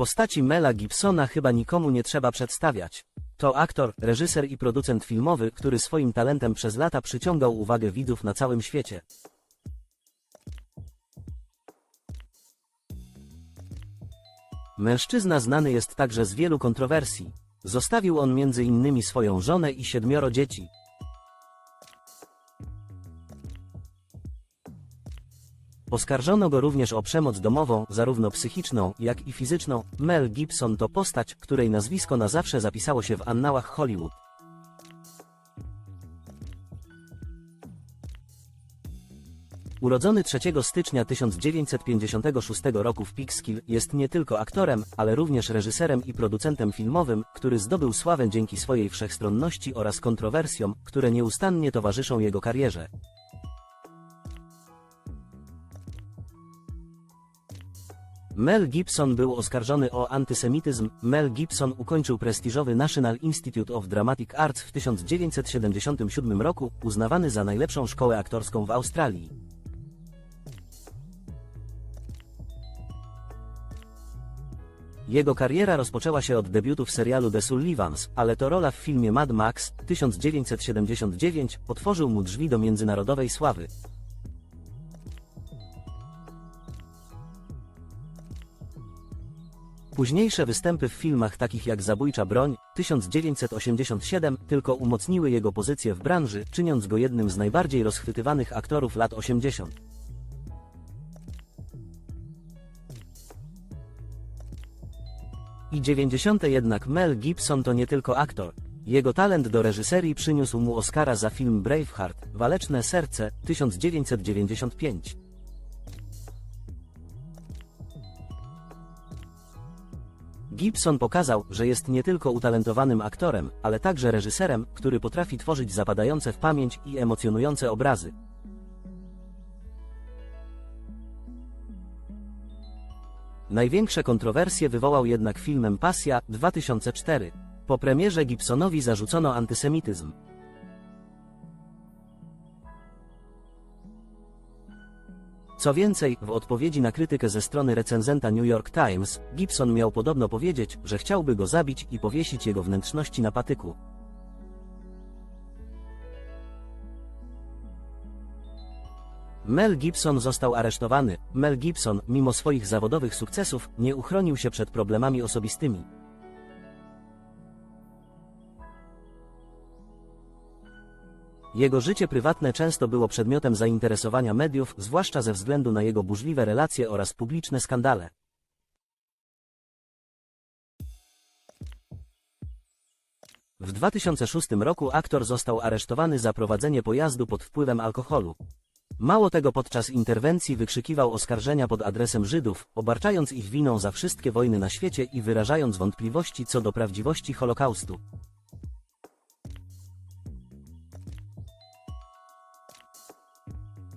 Postaci Mela Gibsona chyba nikomu nie trzeba przedstawiać. To aktor, reżyser i producent filmowy, który swoim talentem przez lata przyciągał uwagę widzów na całym świecie. Mężczyzna znany jest także z wielu kontrowersji. Zostawił on między innymi swoją żonę i siedmioro dzieci. Oskarżono go również o przemoc domową, zarówno psychiczną, jak i fizyczną. Mel Gibson to postać, której nazwisko na zawsze zapisało się w annałach Hollywood. Urodzony 3 stycznia 1956 roku w Peekskill, jest nie tylko aktorem, ale również reżyserem i producentem filmowym, który zdobył sławę dzięki swojej wszechstronności oraz kontrowersjom, które nieustannie towarzyszą jego karierze. Mel Gibson był oskarżony o antysemityzm. Mel Gibson ukończył prestiżowy National Institute of Dramatic Arts w 1977 roku, uznawany za najlepszą szkołę aktorską w Australii. Jego kariera rozpoczęła się od debiutu w serialu The Sullivans, ale to rola w filmie Mad Max 1979 otworzył mu drzwi do międzynarodowej sławy. Późniejsze występy w filmach takich jak Zabójcza broń 1987 tylko umocniły jego pozycję w branży, czyniąc go jednym z najbardziej rozchwytywanych aktorów lat 80. I 90 jednak Mel Gibson to nie tylko aktor. Jego talent do reżyserii przyniósł mu Oscara za film Braveheart, Waleczne Serce, 1995. Gibson pokazał, że jest nie tylko utalentowanym aktorem, ale także reżyserem, który potrafi tworzyć zapadające w pamięć i emocjonujące obrazy. Największe kontrowersje wywołał jednak filmem Pasja 2004. Po premierze Gibsonowi zarzucono antysemityzm. Co więcej, w odpowiedzi na krytykę ze strony recenzenta New York Times, Gibson miał podobno powiedzieć, że chciałby go zabić i powiesić jego wnętrzności na patyku. Mel Gibson został aresztowany. Mel Gibson, mimo swoich zawodowych sukcesów, nie uchronił się przed problemami osobistymi. Jego życie prywatne często było przedmiotem zainteresowania mediów, zwłaszcza ze względu na jego burzliwe relacje oraz publiczne skandale. W 2006 roku aktor został aresztowany za prowadzenie pojazdu pod wpływem alkoholu. Mało tego podczas interwencji wykrzykiwał oskarżenia pod adresem Żydów, obarczając ich winą za wszystkie wojny na świecie i wyrażając wątpliwości co do prawdziwości Holokaustu.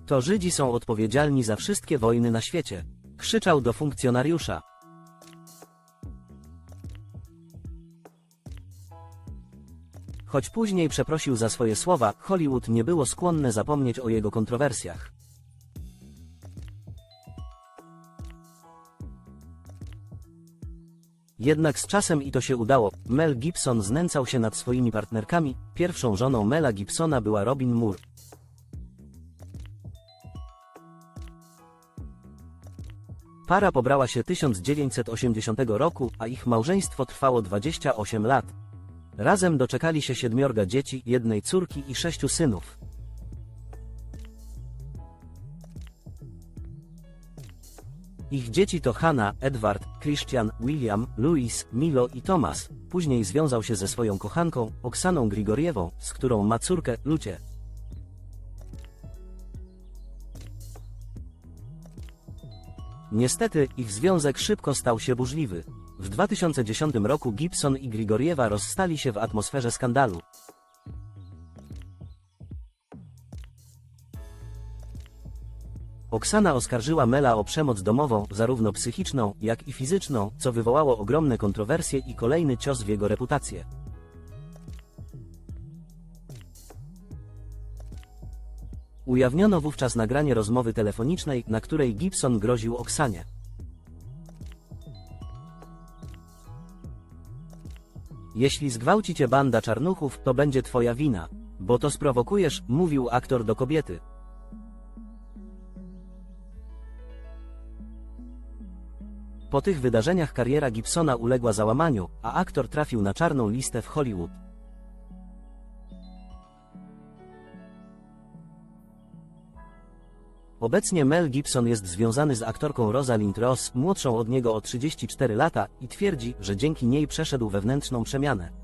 To Żydzi są odpowiedzialni za wszystkie wojny na świecie. Krzyczał do funkcjonariusza. Choć później przeprosił za swoje słowa, Hollywood nie było skłonne zapomnieć o jego kontrowersjach. Jednak z czasem i to się udało. Mel Gibson znęcał się nad swoimi partnerkami. Pierwszą żoną Mela Gibsona była Robin Moore. Para pobrała się 1980 roku, a ich małżeństwo trwało 28 lat. Razem doczekali się siedmiorga dzieci, jednej córki i sześciu synów. Ich dzieci to Hanna, Edward, Christian, William, Louis, Milo i Thomas. Później związał się ze swoją kochanką, Oksaną Grigoriewą, z którą ma córkę, Lucie. Niestety, ich związek szybko stał się burzliwy. W 2010 roku Gibson i Grigoriewa rozstali się w atmosferze skandalu. Oksana oskarżyła Mela o przemoc domową, zarówno psychiczną, jak i fizyczną, co wywołało ogromne kontrowersje i kolejny cios w jego reputację. Ujawniono wówczas nagranie rozmowy telefonicznej, na której Gibson groził Oksanie. Jeśli zgwałci cię banda czarnuchów, to będzie twoja wina. Bo to sprowokujesz, mówił aktor do kobiety. Po tych wydarzeniach kariera Gibsona uległa załamaniu, a aktor trafił na czarną listę w Hollywood. Obecnie Mel Gibson jest związany z aktorką Rosalind Ross, młodszą od niego o 34 lata, i twierdzi, że dzięki niej przeszedł wewnętrzną przemianę.